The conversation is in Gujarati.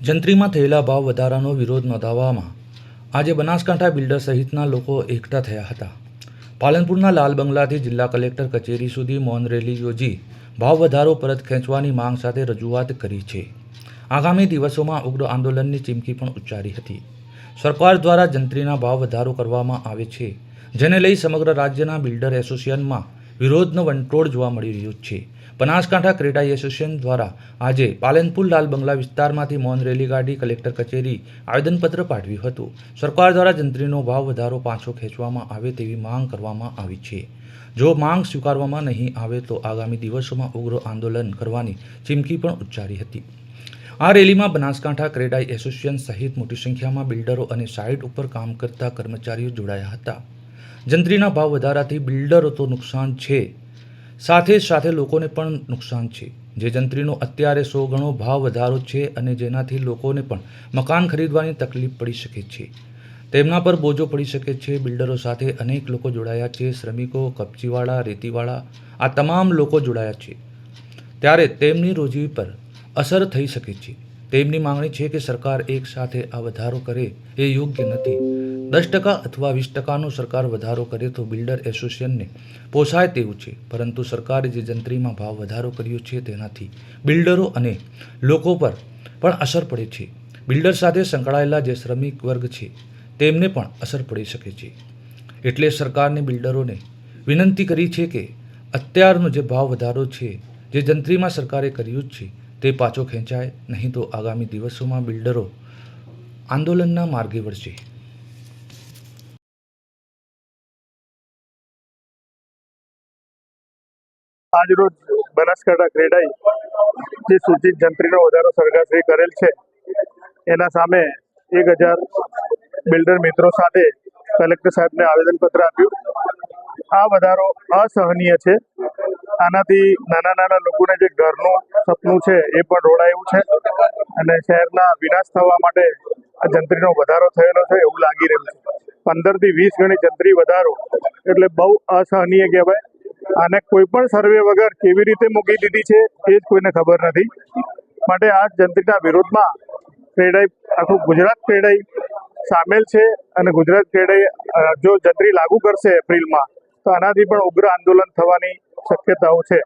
જંત્રીમાં થયેલા ભાવ વધારાનો વિરોધ નોંધાવવામાં આજે બનાસકાંઠા બિલ્ડર સહિતના લોકો એકઠા થયા હતા. પાલનપુરના લાલ બંગલાથી જિલ્લા કલેક્ટર કચેરી સુધી મૌન રેલી યોજી ભાવ વધારો પરત ખેંચવાની માંગ સાથે રજૂઆત કરી છે. આગામી દિવસોમાં ઉગ્ર આંદોલનની ચીમકી પણ ઉચ્ચારી હતી. સરકાર દ્વારા જંત્રીના ભાવ વધારો કરવામાં આવે છે, જેને લઈ સમગ્ર રાજ્યના બિલ્ડર એસોસિએશનમાં વિરોધનો વંટોળ જોવા મળી રહ્યો છે. બનાસકાંઠા ક્રેડાઈ એસોસિએશન દ્વારા આજે પાલનપુર લાલ બંગલા વિસ્તારમાંથી મૌન રેલી કાઢી કલેક્ટર કચેરી આવેદનપત્ર પાઠવ્યું હતું. સરકાર દ્વારા જંત્રીનો ભાવ વધારો પાછો ખેંચવામાં આવે તેવી માંગ કરવામાં આવી છે. જો માંગ સ્વીકારવામાં નહીં આવે તો આગામી દિવસોમાં ઉગ્ર આંદોલન કરવાની ચીમકી પણ ઉચ્ચારી હતી. આ રેલીમાં બનાસકાંઠા ક્રેડાઈ એસોસિએશન સહિત મોટી સંખ્યામાં બિલ્ડરો અને સાઇટ ઉપર કામ કરતા કર્મચારીઓ જોડાયા હતા. જંત્રીના ભાવ વધારાથી બિલ્ડરો તો નુકસાન છે. સાથે સાથે લોકોને પણ નુકસાન છે. જે જંત્રીનો અત્યારે સો ગણો ભાવ વધારો છે અને જેનાથી લોકોને પણ મકાન ખરીદવાની તકલીફ પડી શકે છે. તેમના પર બોજો પડી શકે છે. બિલ્ડરો સાથે અનેક લોકો જોડાયા છે. શ્રમિકો, કપચીવાળા, રેતીવાળા, આ તમામ લોકો જોડાયા છે. ત્યારે તેમની રોજી પર અસર થઈ શકે છે. તેમની માંગણી છે કે સરકાર એક સાથે આ વધારો કરે એ યોગ્ય નથી. દસ ટકા અથવા વીસ ટકાનો સરકાર વધારો કરે તો બિલ્ડર એસોસિએશનને પોસાય તેવું છે. પરંતુ સરકારે જે જંત્રીમાં ભાવ વધારો કર્યો છે તેનાથી બિલ્ડરો અને લોકો પર પણ અસર પડે છે. બિલ્ડર સાથે સંકળાયેલા જે શ્રમિક વર્ગ છે તેમને પણ અસર પડી શકે છે. એટલે સરકારને બિલ્ડરોને વિનંતી કરી છે કે અત્યારનો જે ભાવ વધારો છે, જે જંત્રીમાં સરકારે કર્યું જ છે, તે પાછો ખેંચાય. નહીં તો આગામી દિવસોમાં બિલ્ડરો આંદોલનના માર્ગે વળશે. આજરોજ બનાસકાંઠા ક્રેડાઈ જે સૂચિત જંત્રીનો વધારો સરકારશ્રી કરેલ છે. એના સામે એક હજાર બિલ્ડર મિત્રો સાથે કલેક્ટર સાહેબને આવેદનપત્ર આપ્યું. આ વધારો અસહનીય છે. આનાથી નાના નાના લોકોને જે ઘરનું સપનું છે એ પણ રોડાયું છે અને શહેરના વિનાશ થવા માટે આ જંત્રીનો વધારો થયેલો છે એવું લાગી રહ્યું છે. પંદરથી વીસ ગણી જંત્રી વધારો એટલે બહુ અસહનીય કહેવાય. આને કોઈ પણ સર્વે વગર કેવી રીતે મૂકી દીધી છે, એ જ કોઈને ખબર નથી. માટે આ જંત્રીના વિરોધમાં ક્રેડાઈ આખું ગુજરાત ક્રેડાઈ સામેલ છે અને ગુજરાત ક્રેડાઈ જો જંત્રી લાગુ કરશે એપ્રિલમાં, તો આનાથી પણ ઉગ્ર આંદોલન થવાની શક્યતાઓ છે.